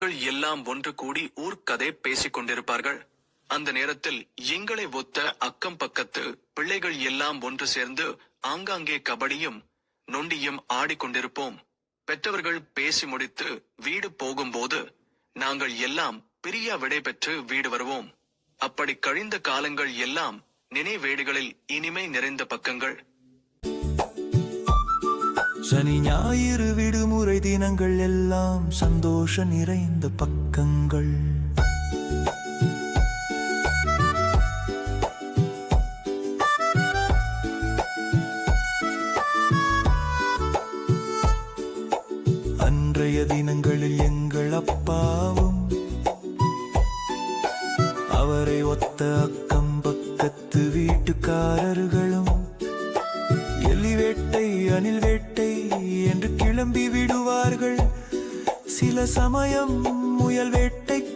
மக்கள் எல்லாம் ஒன்று கூடி ஊர்க்கதை பேசிக் கொண்டிருப்பார்கள். அந்த நேரத்தில் எங்களை ஒத்த அக்கம் பக்கத்து பிள்ளைகள் எல்லாம் ஒன்று சேர்ந்து ஆங்காங்கே கபடியும் நொண்டியும் ஆடிக்கொண்டிருப்போம் பெற்றவர்கள் பேசி முடித்து வீடு போகும்போது நாங்கள் எல்லாம் பிரியா விடைபெற்று வீடு வருவோம். அப்படி கழிந்த காலங்கள் எல்லாம் நினைவேடுகளில் இனிமை நிறைந்த பக்கங்கள். சனி ஞாயிறு விடுமுறை தினங்கள் எல்லாம் சந்தோஷ நிறைந்த பக்கங்கள். அன்றைய தினங்களில் எங்கள் அப்பாவும் அவரை ஒத்த அக்கம் பக்கத்து வீட்டுக்காரர்களும் எலிவேட்டை அணில் என்று கிளம்பி விடுவார்கள். சில சமயம் முயல் வேட்டை